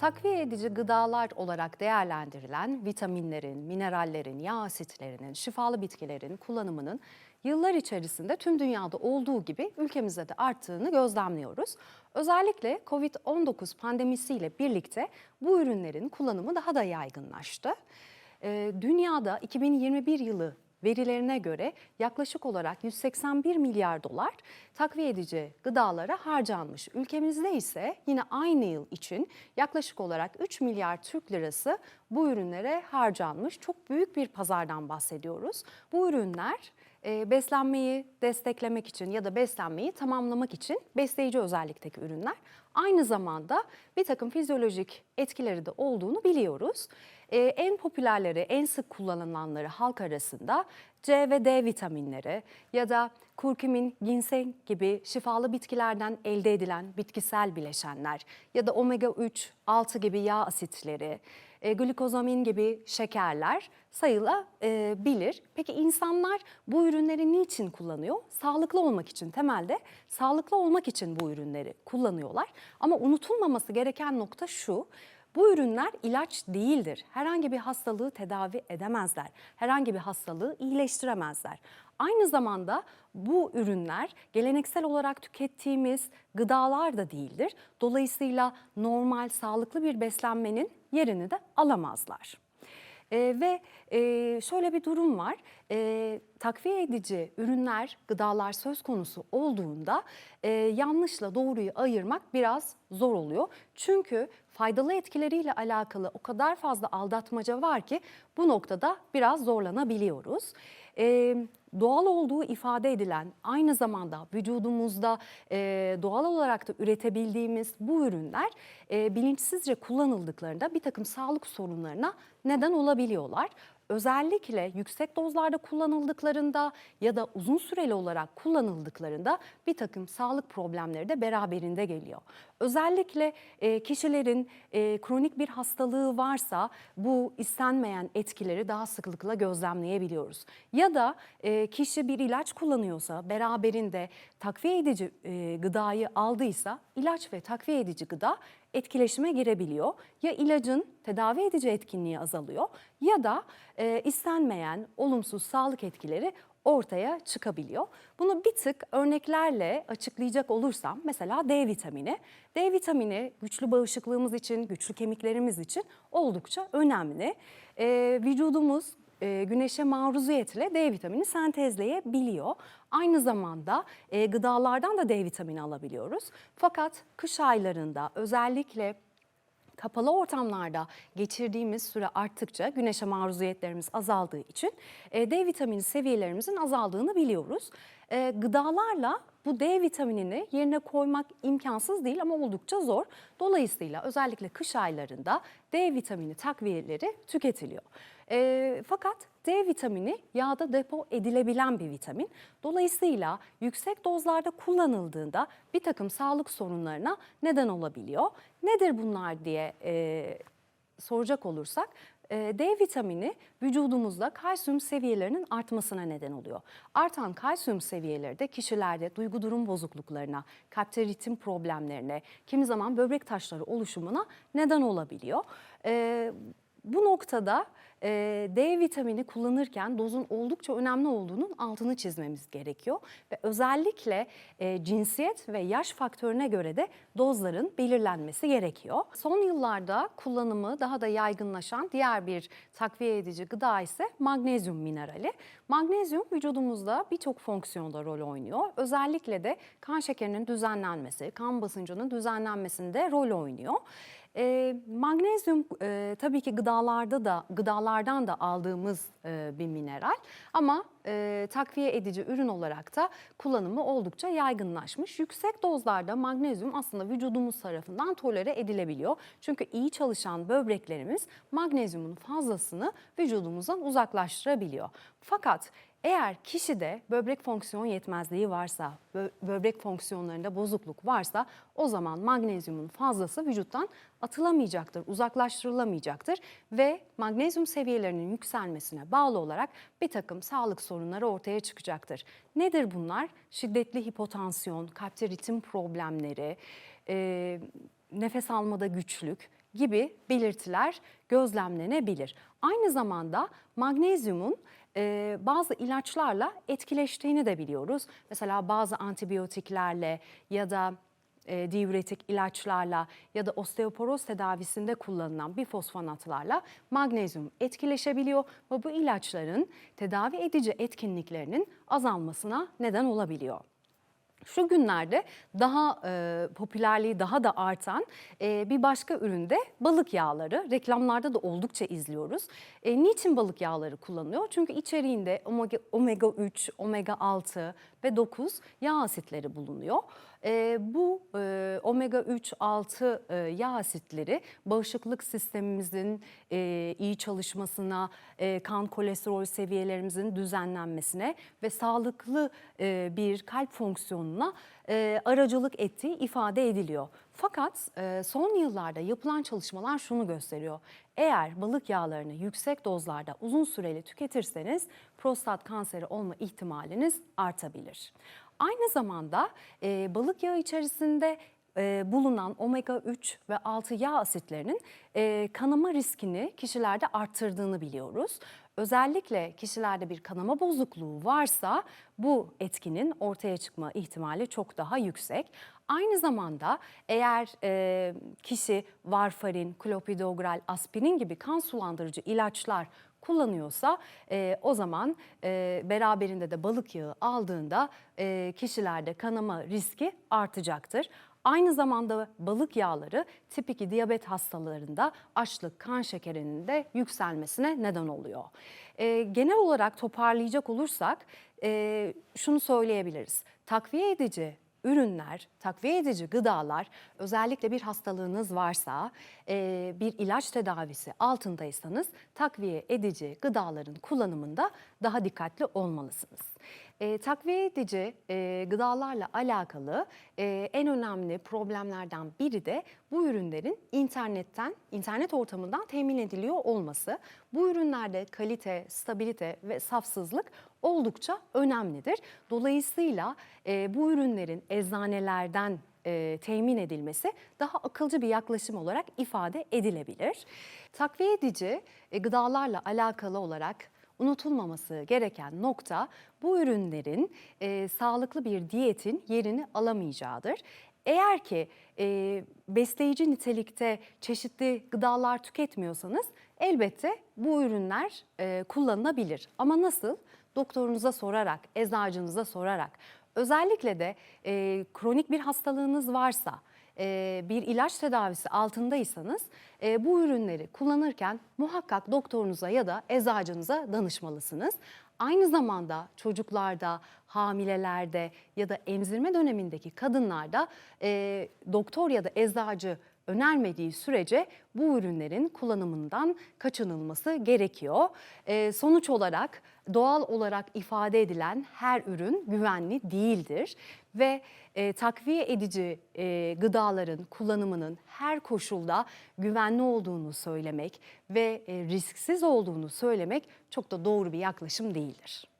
Takviye edici gıdalar olarak değerlendirilen vitaminlerin, minerallerin, yağ asitlerinin, şifalı bitkilerin kullanımının yıllar içerisinde tüm dünyada olduğu gibi ülkemizde de arttığını gözlemliyoruz. Özellikle Covid-19 pandemisiyle birlikte bu ürünlerin kullanımı daha da yaygınlaştı. Ee, Dünyada 2021 yılı verilerine göre yaklaşık olarak 181 milyar dolar takviye edici gıdalara harcanmış. Ülkemizde ise yine aynı yıl için yaklaşık olarak 3 milyar Türk lirası bu ürünlere harcanmış. Çok büyük bir pazardan bahsediyoruz. Bu ürünler e, beslenmeyi desteklemek için ya da beslenmeyi tamamlamak için besleyici özellikteki ürünler. Aynı zamanda bir takım fizyolojik etkileri de olduğunu biliyoruz. E, en popülerleri, en sık kullanılanları halk arasında C ve D vitaminleri ya da kurkumin, ginseng gibi şifalı bitkilerden elde edilen bitkisel bileşenler ya da omega 3, 6 gibi yağ asitleri, e, glikozamin gibi şekerler sayılabilir. Peki insanlar bu ürünleri niçin kullanıyor? Sağlıklı olmak için temelde sağlıklı olmak için bu ürünleri kullanıyorlar. Ama unutulmaması gereken nokta şu. Bu ürünler ilaç değildir. Herhangi bir hastalığı tedavi edemezler. Herhangi bir hastalığı iyileştiremezler. Aynı zamanda bu ürünler geleneksel olarak tükettiğimiz gıdalar da değildir. Dolayısıyla normal sağlıklı bir beslenmenin yerini de alamazlar. Ee, ve e, şöyle bir durum var. Ee, takviye edici ürünler, gıdalar söz konusu olduğunda e, yanlışla doğruyu ayırmak biraz zor oluyor. Çünkü faydalı etkileriyle alakalı o kadar fazla aldatmaca var ki bu noktada biraz zorlanabiliyoruz. Ee, doğal olduğu ifade edilen aynı zamanda vücudumuzda e, doğal olarak da üretebildiğimiz bu ürünler e, bilinçsizce kullanıldıklarında bir takım sağlık sorunlarına neden olabiliyorlar. Özellikle yüksek dozlarda kullanıldıklarında ya da uzun süreli olarak kullanıldıklarında bir takım sağlık problemleri de beraberinde geliyor. Özellikle e, kişilerin e, kronik bir hastalığı varsa bu istenmeyen etkileri daha sıklıkla gözlemleyebiliyoruz. Ya da e, kişi bir ilaç kullanıyorsa beraberinde takviye edici gıdayı aldıysa ilaç ve takviye edici gıda etkileşime girebiliyor. Ya ilacın tedavi edici etkinliği azalıyor ya da e, istenmeyen olumsuz sağlık etkileri ortaya çıkabiliyor. Bunu bir tık örneklerle açıklayacak olursam mesela D vitamini. D vitamini güçlü bağışıklığımız için, güçlü kemiklerimiz için oldukça önemli. E, vücudumuz e, güneşe maruziyetle D vitamini sentezleyebiliyor. Aynı zamanda e, gıdalardan da D vitamini alabiliyoruz. Fakat kış aylarında özellikle kapalı ortamlarda geçirdiğimiz süre arttıkça güneşe maruziyetlerimiz azaldığı için e, D vitamini seviyelerimizin azaldığını biliyoruz. E, gıdalarla bu D vitaminini yerine koymak imkansız değil ama oldukça zor. Dolayısıyla özellikle kış aylarında D vitamini takviyeleri tüketiliyor. E, fakat D vitamini yağda depo edilebilen bir vitamin. Dolayısıyla yüksek dozlarda kullanıldığında bir takım sağlık sorunlarına neden olabiliyor. Nedir bunlar diye e, soracak olursak D vitamini vücudumuzda kalsiyum seviyelerinin artmasına neden oluyor. Artan kalsiyum seviyeleri de kişilerde duygu durum bozukluklarına, kalpte ritim problemlerine, kimi zaman böbrek taşları oluşumuna neden olabiliyor. Bu noktada e, D vitamini kullanırken dozun oldukça önemli olduğunun altını çizmemiz gerekiyor. Ve özellikle e, cinsiyet ve yaş faktörüne göre de dozların belirlenmesi gerekiyor. Son yıllarda kullanımı daha da yaygınlaşan diğer bir takviye edici gıda ise magnezyum minerali. Magnezyum vücudumuzda birçok fonksiyonda rol oynuyor. Özellikle de kan şekerinin düzenlenmesi, kan basıncının düzenlenmesinde rol oynuyor. E, magnezyum e, tabii ki gıdalarda da gıdalardan da aldığımız e, bir mineral ama e, takviye edici ürün olarak da kullanımı oldukça yaygınlaşmış. Yüksek dozlarda magnezyum aslında vücudumuz tarafından tolere edilebiliyor. Çünkü iyi çalışan böbreklerimiz magnezyumun fazlasını vücudumuzdan uzaklaştırabiliyor. Fakat eğer kişide böbrek fonksiyon yetmezliği varsa, bö- böbrek fonksiyonlarında bozukluk varsa o zaman magnezyumun fazlası vücuttan atılamayacaktır, uzaklaştırılamayacaktır ve magnezyum seviyelerinin yükselmesine bağlı olarak bir takım sağlık sorunları ortaya çıkacaktır. Nedir bunlar? Şiddetli hipotansiyon, kalpte ritim problemleri, e, nefes almada güçlük gibi belirtiler gözlemlenebilir. Aynı zamanda magnezyumun bazı ilaçlarla etkileştiğini de biliyoruz. Mesela bazı antibiyotiklerle ya da e, diüretik ilaçlarla ya da osteoporoz tedavisinde kullanılan bifosfonatlarla magnezyum etkileşebiliyor ve bu ilaçların tedavi edici etkinliklerinin azalmasına neden olabiliyor. Şu günlerde daha e, popülerliği daha da artan e, bir başka üründe balık yağları. Reklamlarda da oldukça izliyoruz. E, niçin balık yağları kullanılıyor? Çünkü içeriğinde omega, omega 3, omega 6 ve 9 yağ asitleri bulunuyor. E, bu omega 3, 6 e, yağ asitleri bağışıklık sistemimizin iyi çalışmasına, kan kolesterol seviyelerimizin düzenlenmesine ve sağlıklı bir kalp fonksiyonuna aracılık ettiği ifade ediliyor. Fakat son yıllarda yapılan çalışmalar şunu gösteriyor. Eğer balık yağlarını yüksek dozlarda uzun süreli tüketirseniz prostat kanseri olma ihtimaliniz artabilir. Aynı zamanda e, balık yağı içerisinde e, bulunan omega 3 ve 6 yağ asitlerinin e, kanama riskini kişilerde arttırdığını biliyoruz. Özellikle kişilerde bir kanama bozukluğu varsa bu etkinin ortaya çıkma ihtimali çok daha yüksek. Aynı zamanda eğer e, kişi varfarin, klopidogrel, aspirin gibi kan sulandırıcı ilaçlar kullanıyorsa e, o zaman e, beraberinde de balık yağı aldığında e, kişilerde kanama riski artacaktır. Aynı zamanda balık yağları tip 2 diyabet hastalarında açlık, kan şekerinin de yükselmesine neden oluyor. E, genel olarak toparlayacak olursak e, şunu söyleyebiliriz. Takviye edici ürünler, takviye edici gıdalar özellikle bir hastalığınız varsa, e, bir ilaç tedavisi altındaysanız takviye edici gıdaların kullanımında daha dikkatli olmalısınız. E, takviye edici e, gıdalarla alakalı e, en önemli problemlerden biri de bu ürünlerin internetten, internet ortamından temin ediliyor olması. Bu ürünlerde kalite, stabilite ve safsızlık oldukça önemlidir. Dolayısıyla e, bu ürünlerin eczanelerden e, temin edilmesi daha akılcı bir yaklaşım olarak ifade edilebilir. Takviye edici e, gıdalarla alakalı olarak unutulmaması gereken nokta bu ürünlerin e, sağlıklı bir diyetin yerini alamayacağıdır. Eğer ki e, besleyici nitelikte çeşitli gıdalar tüketmiyorsanız elbette bu ürünler e, kullanılabilir. Ama nasıl? Doktorunuza sorarak, eczacınıza sorarak. Özellikle de e, kronik bir hastalığınız varsa, e, bir ilaç tedavisi altındaysanız e, bu ürünleri kullanırken muhakkak doktorunuza ya da eczacınıza danışmalısınız. Aynı zamanda çocuklarda, hamilelerde ya da emzirme dönemindeki kadınlarda e, doktor ya da eczacı önermediği sürece bu ürünlerin kullanımından kaçınılması gerekiyor. E, sonuç olarak doğal olarak ifade edilen her ürün güvenli değildir ve e, takviye edici e, gıdaların kullanımının her koşulda güvenli olduğunu söylemek ve e, risksiz olduğunu söylemek çok da doğru bir yaklaşım değildir.